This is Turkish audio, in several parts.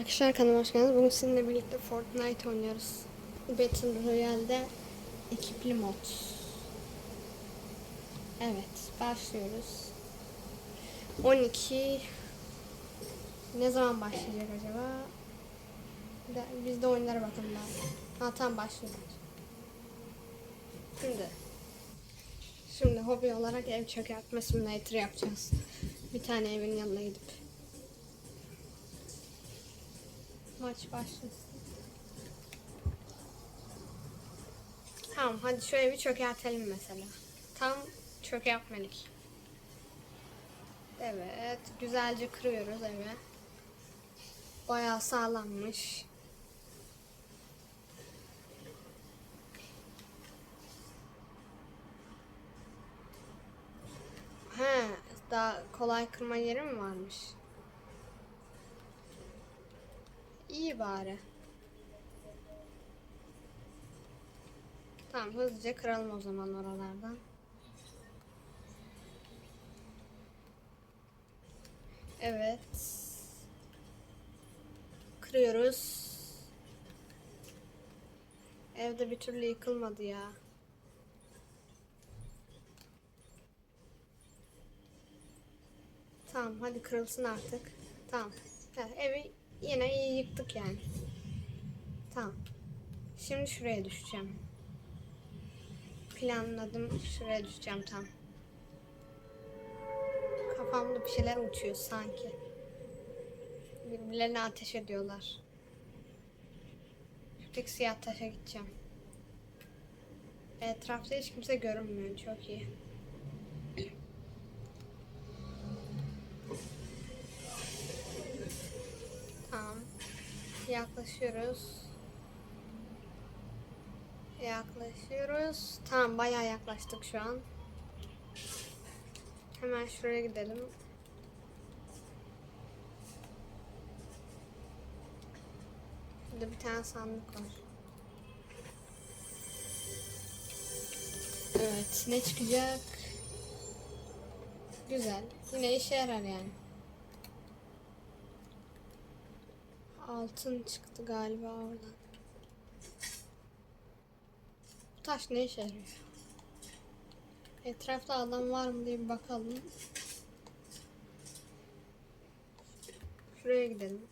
Arkadaşlar kanalıma hoş geldiniz. Bugün sizinle birlikte Fortnite oynuyoruz. Battle Royale'de ekipli mod. Evet, başlıyoruz. 12 Ne zaman başlayacak acaba? Biz de oyunlara bakalım daha. Ha tamam başlıyor. Şimdi Şimdi hobi olarak ev çökertme simülatörü yapacağız. Bir tane evin yanına gidip. Maç başlasın. Tamam hadi şu evi çökertelim mesela. Tam çökertmelik. Evet güzelce kırıyoruz evi. Bayağı sağlammış. He, daha kolay kırma yeri mi varmış? İyi bari. Tamam hızlıca kıralım o zaman oralardan. Evet. Kırıyoruz. Evde bir türlü yıkılmadı ya. Tamam hadi kırılsın artık. Tamam. Ha, evi yine iyi yıktık yani. Tamam. Şimdi şuraya düşeceğim. Planladım şuraya düşeceğim tam. Kafamda bir şeyler uçuyor sanki. Birbirlerine ateş ediyorlar. Şuradaki siyah taşa gideceğim. Etrafta hiç kimse görünmüyor. Çok iyi. Yaklaşıyoruz. Yaklaşıyoruz. Tamam bayağı yaklaştık şu an. Hemen şuraya gidelim. Burada bir tane sandık var. Evet ne çıkacak? Güzel. Yine işe yarar yani. Altın çıktı galiba oradan. Bu taş ne işe yarıyor? Etrafta adam var mı diye bir bakalım. Şuraya gidelim.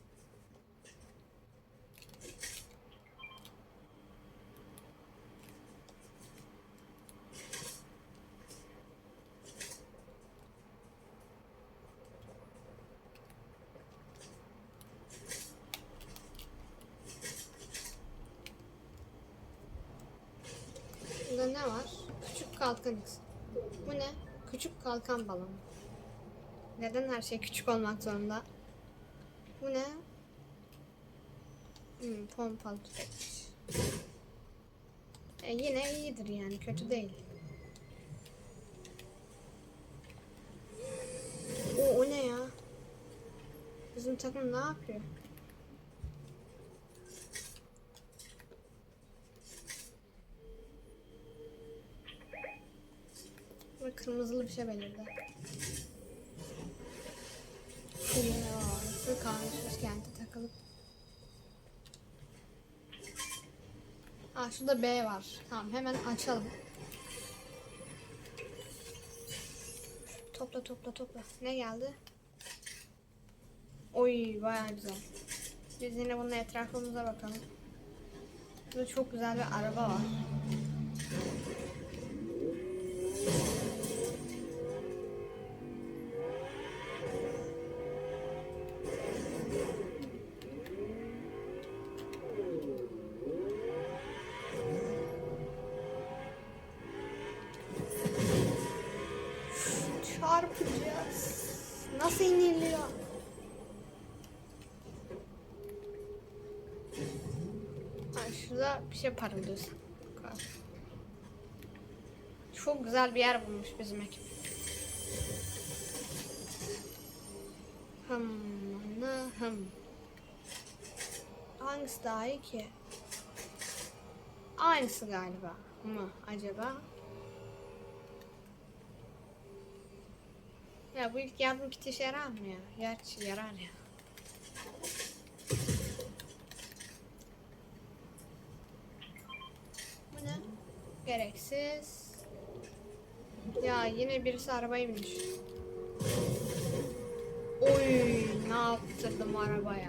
Burada ne var? Küçük kalkan X. Bu ne? Küçük kalkan balonu. Neden her şey küçük olmak zorunda? Bu ne? Hmm, pompalı. E yine iyidir yani kötü değil. O, o ne ya? Bizim takım ne yapıyor? Ve kırmızılı bir şey belirdi. Yine ağrısı kalmış kente takılıp. Aa şurada B var. Tamam hemen açalım. Topla topla topla. Ne geldi? Oy bayağı güzel. Biz yine bunun etrafımıza bakalım. Burada çok güzel bir araba var. Çarpacağız. Nasıl iniliyor? Ha, şurada bir şey parıldıyor. Çok güzel bir yer bulmuş bizim ekip. Hım, hım. Hangisi daha iyi ki? Aynısı galiba mı acaba? Ya bu ilk yavru bitiş yarar ya? Gerçi yarar. Bu ne? Gereksiz. Ya yine birisi arabaya binmiş. Oy ne yaptırdım arabaya.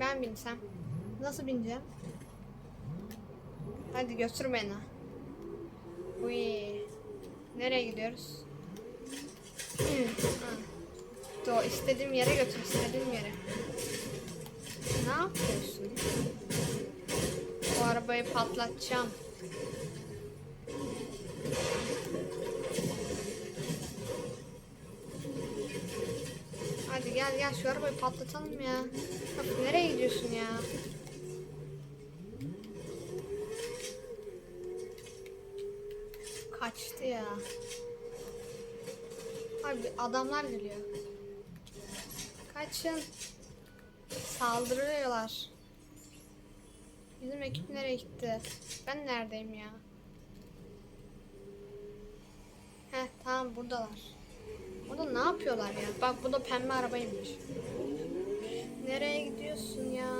Ben binsem. Nasıl bineceğim? Hadi götür beni. Uy. Nereye gidiyoruz? Hı, ha. Do istediğim yere götür, istediğim yere. Ne yapıyorsun? Bu arabayı patlatacağım. Hadi gel gel şu arabayı patlatalım ya. Bak nereye gidiyorsun ya? Kaçtı ya. Abi adamlar geliyor. Kaçın. Saldırıyorlar. Bizim ekip nereye gitti? Ben neredeyim ya? Heh tamam buradalar. Burada ne yapıyorlar ya? Bak bu da pembe arabaymış. Nereye gidiyorsun ya?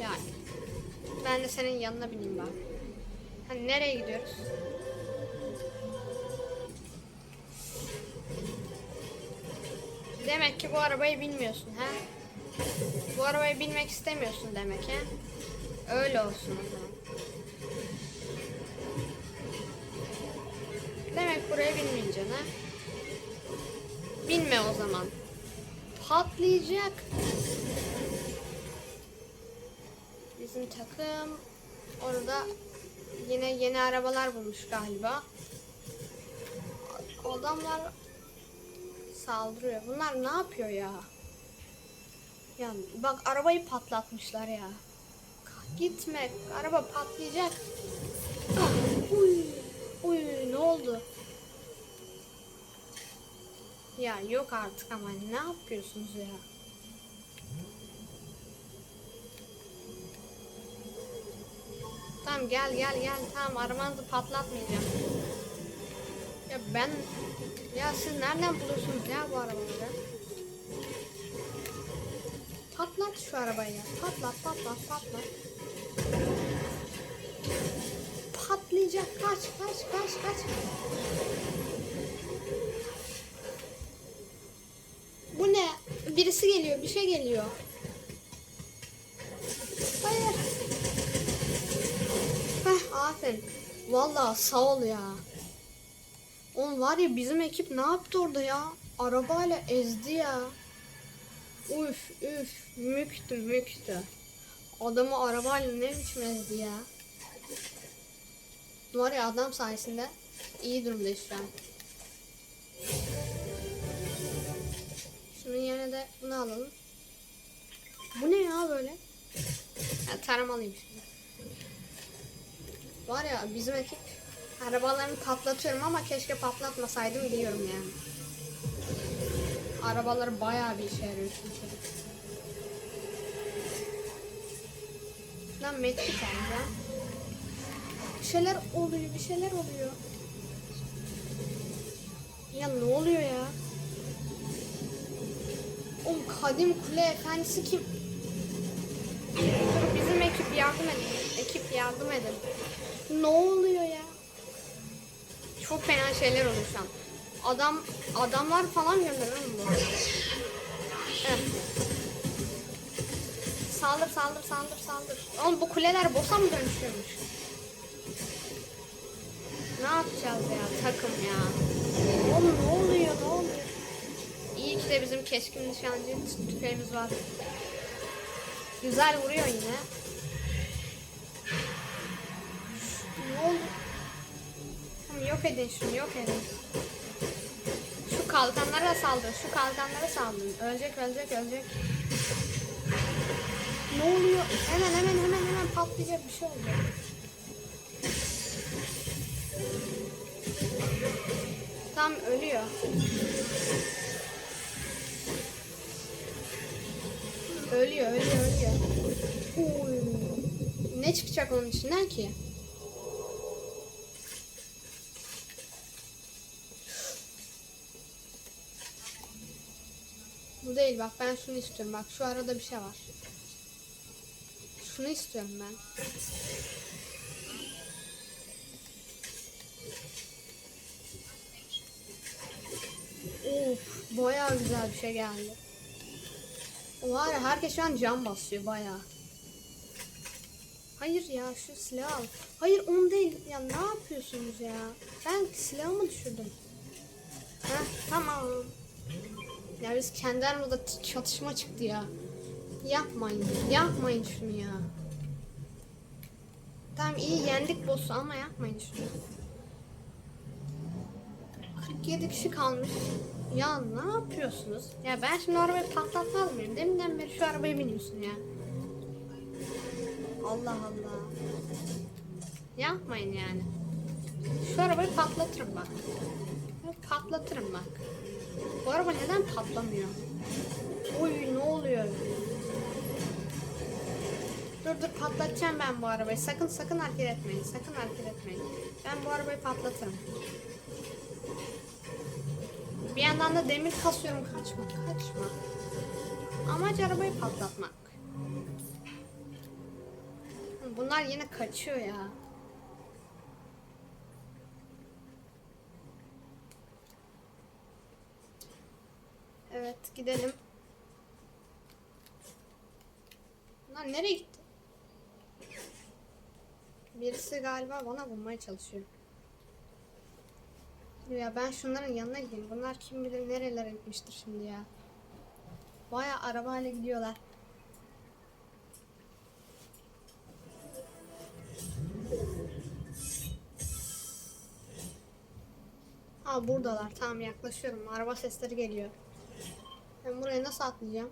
Ya ben de senin yanına bineyim bak. Hani nereye gidiyoruz? Demek ki bu arabayı bilmiyorsun ha? Bu arabayı bilmek istemiyorsun demek ha? Öyle olsun o zaman. Demek buraya binmeyeceksin ha? Binme o zaman. Patlayacak. Bizim takım orada yine yeni arabalar bulmuş galiba. Adamlar saldırıyor. Bunlar ne yapıyor ya? Ya bak arabayı patlatmışlar ya. Gitme. Araba patlayacak. Ah, uy. Uy ne oldu? Ya yok artık ama ne yapıyorsunuz ya? Tamam gel gel gel tamam arabanızı patlatmayacağım. Ya ben ya siz nereden buluyorsunuz ya bu arabaları? Patlat şu arabayı ya. Patlat patlat patlat. Patlayacak kaç kaç kaç kaç. Bu ne? Birisi geliyor bir şey geliyor. Hayır. Heh aferin. Vallahi sağ ol ya. Oğlum var ya bizim ekip ne yaptı orada ya? Arabayla ezdi ya. Üf üf müktü müktü. Adamı arabayla ne biçim ezdi ya. Var ya adam sayesinde iyi durumdayız şu an. Şunun yerine de bunu alalım. Bu ne ya böyle? Ya taramalıyım şimdi. Var ya bizim ekip arabalarını patlatıyorum ama keşke patlatmasaydım diyorum yani. Arabaları bayağı bir işe yarıyor çünkü. Lan metrik ya. Bir şeyler oluyor, bir şeyler oluyor. Ya ne oluyor ya? Oğlum kadim kule efendisi kim? Bizim ekip yardım edin. Ekip yardım edin. Ne oluyor ya? Çok fena şeyler oluyor şu an. Adam adamlar falan gönderiyor mu bu? Evet. Saldır saldır saldır saldır. Oğlum bu kuleler boss'a mı dönüşüyormuş? Ne yapacağız ya takım ya? Oğlum ne oluyor ne oluyor? İyi ki de bizim keskin nişancı tüfeğimiz var. Güzel vuruyor yine. Ne oldu? Tamam, yok edin şunu yok edin. Şu kalkanlara saldır. Şu kalkanlara saldırın. Ölecek ölecek ölecek. Ne oluyor? Hemen hemen hemen hemen patlayacak bir şey oldu. Tam ölüyor. Ölüyor, ölüyor, ölüyor. Uy. Ne çıkacak onun içinden ki? Değil bak ben şunu istiyorum bak şu arada bir şey var. Şunu istiyorum ben. Of, bayağı güzel bir şey geldi. Var herkes şu an cam basıyor bayağı. Hayır ya şu silah al. Hayır onu değil. Ya ne yapıyorsunuz ya? Ben silahımı düşürdüm. Heh tamam. Ya biz kendi aramızda çatışma çıktı ya. Yapmayın. Yapmayın şunu ya. Tamam iyi yendik boss'u ama yapmayın şunu. 47 kişi kalmış. Ya ne yapıyorsunuz? Ya ben şimdi arabayı patlatmaz mıyım? Deminden beri şu arabaya biniyorsun ya. Allah Allah. Yapmayın yani. Şu arabayı patlatırım bak. Patlatırım bak. Bu araba neden patlamıyor? Oy ne oluyor? Dur dur patlatacağım ben bu arabayı. Sakın sakın hareket etmeyin. Sakın hareket etmeyin. Ben bu arabayı patlatırım. Bir yandan da demir kasıyorum. Kaçma kaçma. Amaç arabayı patlatmak. Bunlar yine kaçıyor ya. Evet gidelim. Bunlar nereye gitti? Birisi galiba bana vurmaya çalışıyor. Ya ben şunların yanına gideyim. Bunlar kim bilir nerelere gitmiştir şimdi ya. Baya arabayla gidiyorlar. Ha buradalar. Tamam yaklaşıyorum. Araba sesleri geliyor. Ben buraya nasıl atlayacağım?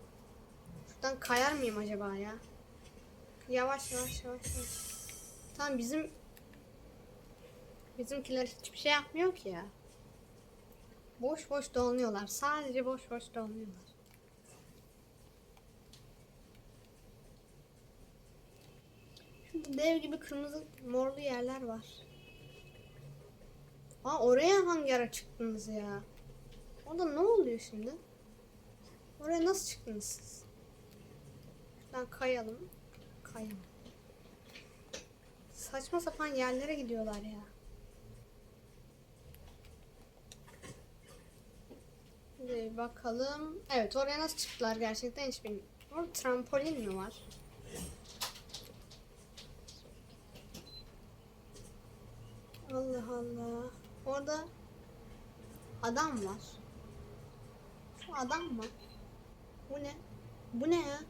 Şuradan kayar mıyım acaba ya? Yavaş yavaş yavaş. yavaş. Tamam bizim bizimkiler hiçbir şey yapmıyor ki ya. Boş boş dolanıyorlar. Sadece boş boş dolanıyorlar. Şurada dev gibi kırmızı morlu yerler var. Aa oraya hangi ara çıktınız ya? Orada ne oluyor şimdi? Oraya nasıl çıktınız siz? Şuradan kayalım. Kayalım. Saçma sapan yerlere gidiyorlar ya. Bir bakalım. Evet oraya nasıl çıktılar gerçekten hiç bilmiyorum. Orada trampolin mi var? Allah Allah. Orada adam var. Şu adam mı? Bu ne? Bu ne ya?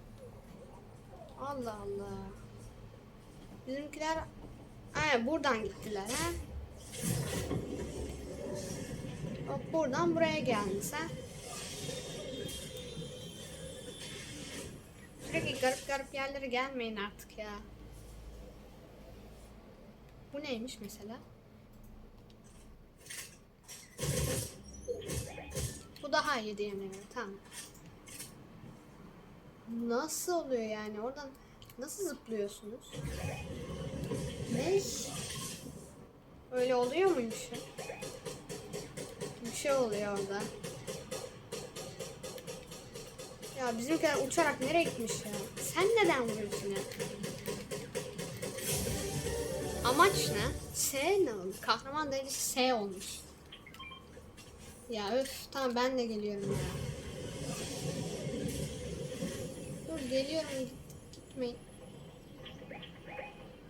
Allah Allah. Bizimkiler He, buradan gittiler ha. Hop buradan buraya geldin sen. Sürekli garip garip yerlere gelmeyin artık ya. Bu neymiş mesela? Bu daha iyi göre. Tamam. Nasıl oluyor yani? Oradan nasıl zıplıyorsunuz? Ne? Öyle oluyor muymuş? Bir şey oluyor orada. Ya bizimkiler uçarak nereye gitmiş ya? Sen neden vuruyorsun ya? Amaç ne? S ne oldu? Kahraman delisi S olmuş. Ya öf tamam ben de geliyorum ya. Geliyorum git, gitmeyin.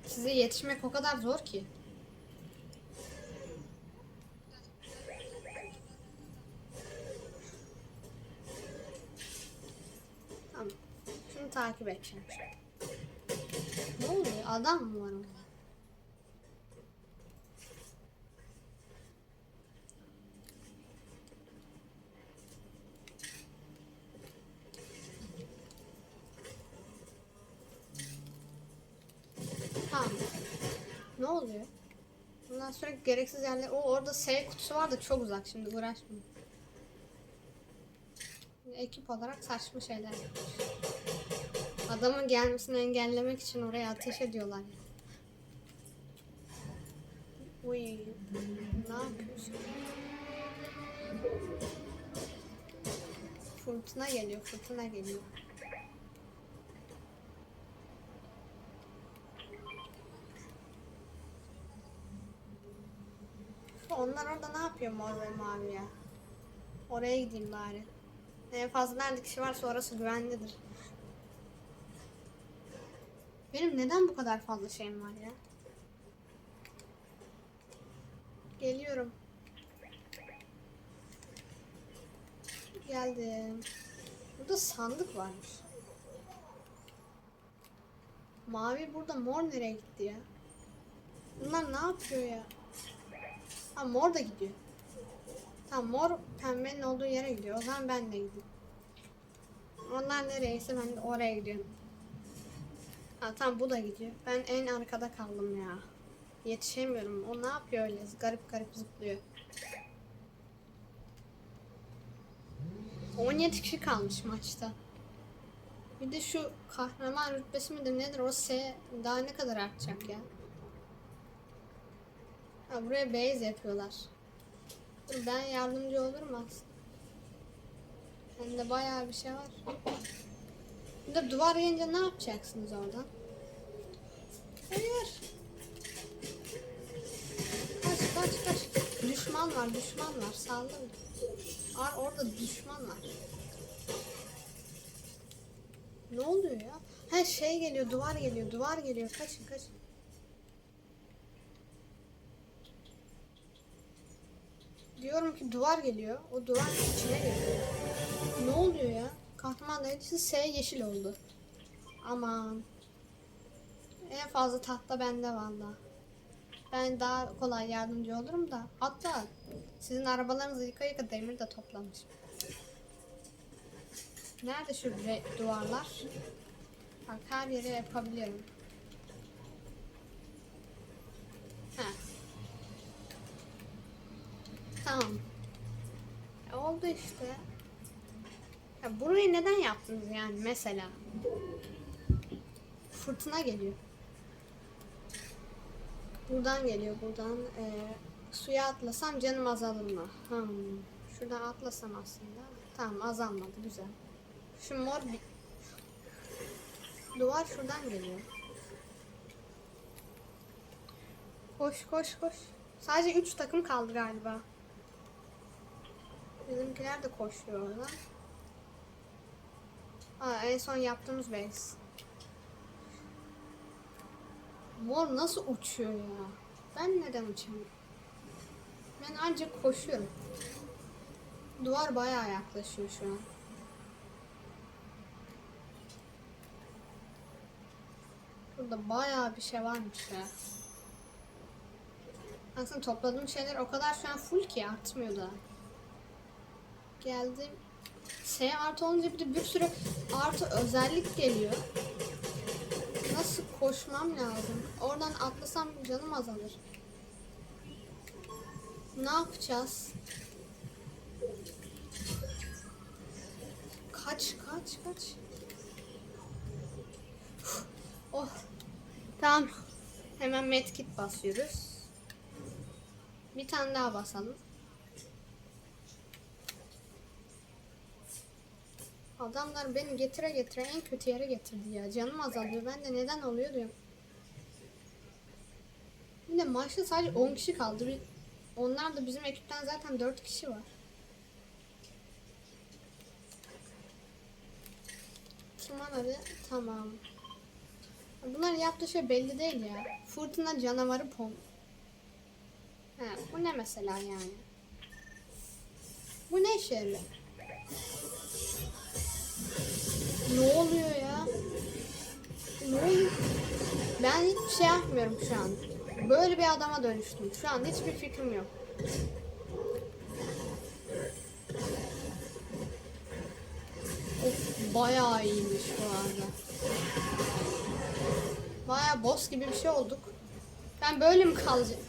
Size yetişmek o kadar zor ki. Tamam. Şunu takip edeceğim. Ne oluyor? Adam mı var orada? Tamam. Ne oluyor? Bundan sürekli gereksiz yerler... O orada S kutusu var da çok uzak şimdi uğraşmayayım. Ekip olarak saçma şeyler yapmış. Adamın gelmesini engellemek için oraya ateş ediyorlar. Uy, ne yapıyorsun? Fırtına geliyor, fırtına geliyor. Bunlar orada ne yapıyor mor ve mavi ya? Oraya gideyim bari. En fazla nerede kişi varsa orası güvenlidir. Benim neden bu kadar fazla şeyim var ya? Geliyorum. Geldim. Burada sandık varmış. Mavi burada mor nereye gitti ya? Bunlar ne yapıyor ya? Ha mor da gidiyor. Tamam mor pembenin olduğu yere gidiyor. O zaman ben de gideyim. Onlar nereyse ben de oraya gidiyorum. Ha tamam bu da gidiyor. Ben en arkada kaldım ya. Yetişemiyorum. O ne yapıyor öyle? Garip garip zıplıyor. 17 kişi kalmış maçta. Bir de şu kahraman rütbesi midir nedir o S daha ne kadar artacak ya? Ha buraya base yapıyorlar. Ben yardımcı olurum aslında. Bende bayağı bir şey var. Dur duvar gelince ne yapacaksınız oradan? Hayır. Kaç kaç kaç. Düşman var düşman var saldırın. Ar orada düşman var. Ne oluyor ya? Ha şey geliyor duvar geliyor duvar geliyor kaçın kaçın. Diyorum ki duvar geliyor. O duvar içine geliyor. Ne oluyor ya? Kahraman elbisesi S yeşil oldu. Aman. En fazla tahta bende valla. Ben daha kolay yardımcı olurum da. Hatta sizin arabalarınızı yıka yıka demir de toplamış. Nerede şu duvarlar? Bak her yere yapabiliyorum. Ha. Tamam. E, oldu işte. Ya burayı neden yaptınız yani mesela? Fırtına geliyor. Buradan geliyor buradan. Ee, suya atlasam canım azalır mı? Hmm. Şuradan atlasam aslında. Tamam azalmadı güzel. Şu mor bir... Duvar şuradan geliyor. Koş koş koş. Sadece 3 takım kaldı galiba. Bizimkiler de koşuyor orada. Aa, en son yaptığımız base. Mor nasıl uçuyor ya? Ben neden uçamıyorum? Ben ancak koşuyorum. Duvar bayağı yaklaşıyor şu an. Burada bayağı bir şey varmış ya. Aslında topladığım şeyler o kadar şu an full ki artmıyor da. Geldim. S artı olunca bir de bir sürü artı özellik geliyor. Nasıl koşmam lazım? Oradan atlasam canım azalır. Ne yapacağız? Kaç kaç kaç. Oh. Tamam. Hemen medkit basıyoruz. Bir tane daha basalım. Adamlar beni getire getire en kötü yere getirdi ya. Canım azalıyor. Ben de neden oluyor diyorum. Bir de maçta sadece 10 kişi kaldı. Onlar da bizim ekipten zaten 4 kişi var. Tırman hadi. Tamam. Bunların yaptığı şey belli değil ya. Fırtına canavarı pom. He, bu ne mesela yani? Bu ne işe? Ne oluyor ya? Ne oluyor? Ben hiçbir şey yapmıyorum şu an. Böyle bir adama dönüştüm. Şu an hiçbir fikrim yok. Of bayağı iyiymiş bu arada. Bayağı boss gibi bir şey olduk. Ben böyle mi kalacağım?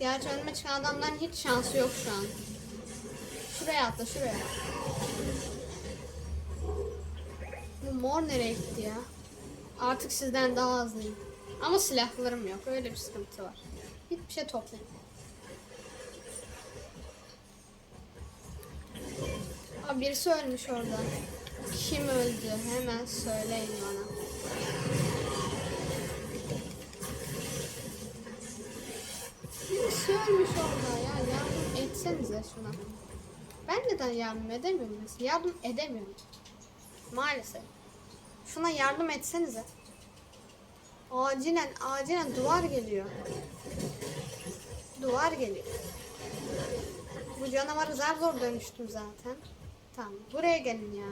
Gerçi önüme çıkan adamların hiç şansı yok şu an. Şuraya atla şuraya. Bu mor nereye gitti ya? Artık sizden daha hızlıyım. Ama silahlarım yok. Öyle bir sıkıntı var. Hiçbir şey toplayayım. Aa, birisi ölmüş orada. Kim öldü? Hemen söyleyin bana. Birisi ölmüş orada ya. Yardım etsenize şuna. Ben neden yardım edemiyorum? Yardım edemiyorum. Maalesef. Şuna yardım etsenize. Acilen acilen duvar geliyor. Duvar geliyor. Bu canavarı zar zor dönüştüm zaten. Tamam buraya gelin ya.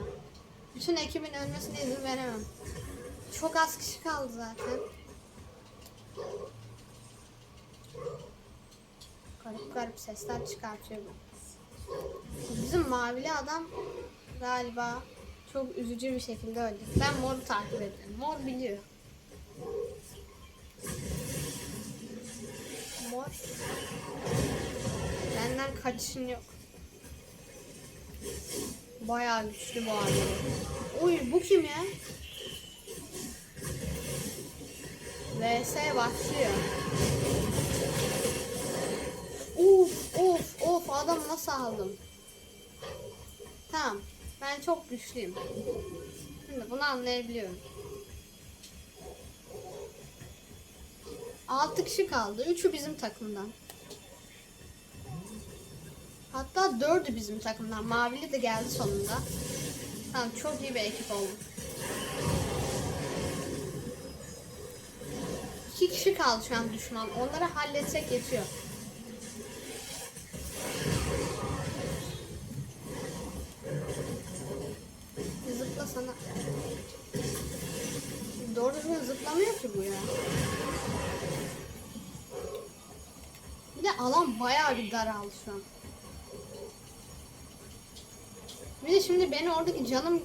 Bütün ekibin ölmesine izin veremem. Çok az kişi kaldı zaten. Garip garip sesler çıkartıyor bu. Bizim mavili adam galiba çok üzücü bir şekilde öldü. Ben moru takip ediyorum. Mor biliyor. Mor. Benden kaçışın yok. Bayağı güçlü bu abi. Uy bu kim ya? VS başlıyor. Uf of of adam nasıl aldım? Tamam. Ben çok güçlüyüm. Şimdi bunu anlayabiliyorum. 6 kişi kaldı. 3'ü bizim takımdan. Hatta 4'ü bizim takımdan. Mavili de geldi sonunda. Tamam çok iyi bir ekip oldu. 2 kişi kaldı şu an düşman. Onları halletsek yetiyor. Şu an. Bir de şimdi beni oradaki canım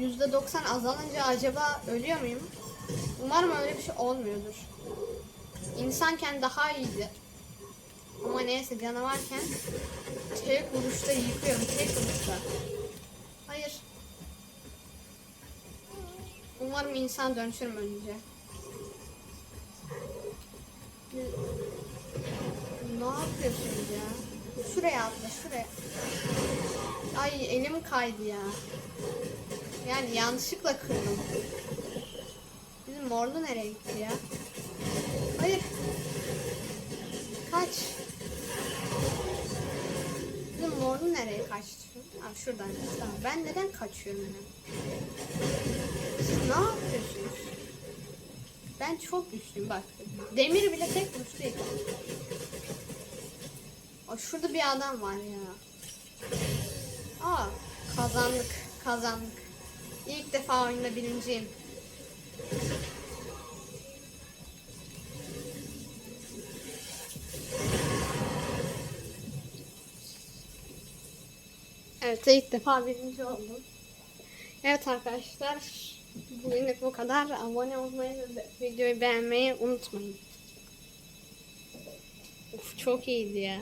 %90 azalınca acaba ölüyor muyum? Umarım öyle bir şey olmuyordur. İnsanken daha iyiydi. Ama neyse canavarken tek vuruşta yıkıyorum. Tek vuruşta. Hayır. Umarım insan dönüşürüm önce. Ne yapıyorsunuz ya? Şuraya atla şuraya. Ay elim kaydı ya. Yani yanlışlıkla kırdım. Bizim morlu nereye gitti ya? Hayır. Kaç. Bizim morlu nereye kaçtı? Ha şuradan. Tamam. Ben neden kaçıyorum ya? Siz ne yapıyorsunuz? Ben çok güçlüyüm bak. Demir bile tek vuruş Aa, şurada bir adam var ya. Aa kazandık. Kazandık. İlk defa oyunda birinciyim. Evet ilk defa birinci oldum. Evet arkadaşlar bugünlük bu kadar. Abone olmayı ve videoyu beğenmeyi unutmayın. Uf çok iyiydi ya.